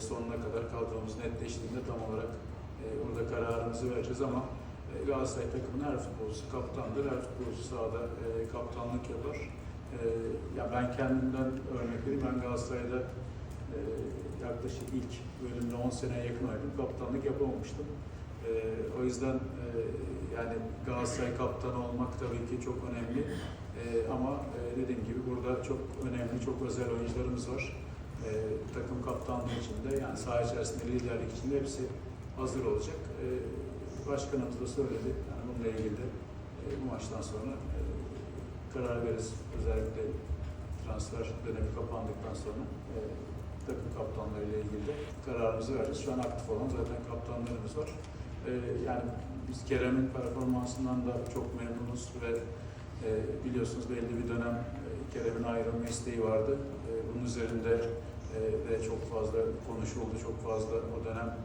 sonuna kadar kadromuz netleştiğinde tam olarak e, burada kararımızı vereceğiz ama e, Galatasaray takımının her futbolcusu kaptandır. Her futbolcusu sahada e, kaptanlık yapar. Ya ben kendimden örnek vereyim. Ben Galatasaray'da yaklaşık ilk bölümde 10 seneye yakın oynadım. Kaptanlık yapamamıştım. O yüzden yani Galatasaray kaptanı olmak tabii ki çok önemli. Ama dediğim gibi burada çok önemli, çok özel oyuncularımız var. E, takım kaptanlığı içinde yani saha içerisinde liderlik içinde hepsi hazır olacak. E, başkanımız da söyledi. Yani bununla ilgili de e, bu maçtan sonra e, karar veririz. Özellikle transfer dönemi kapandıktan sonra e, takım kaptanlarıyla ilgili de kararımızı vereceğiz. Şu an aktif olan zaten kaptanlarımız var. E, yani biz Kerem'in performansından da çok memnunuz ve e, biliyorsunuz belli bir dönem e, Kerem'in ayrılma isteği vardı. E, bunun üzerinde e, de çok fazla konuşuldu, çok fazla o dönem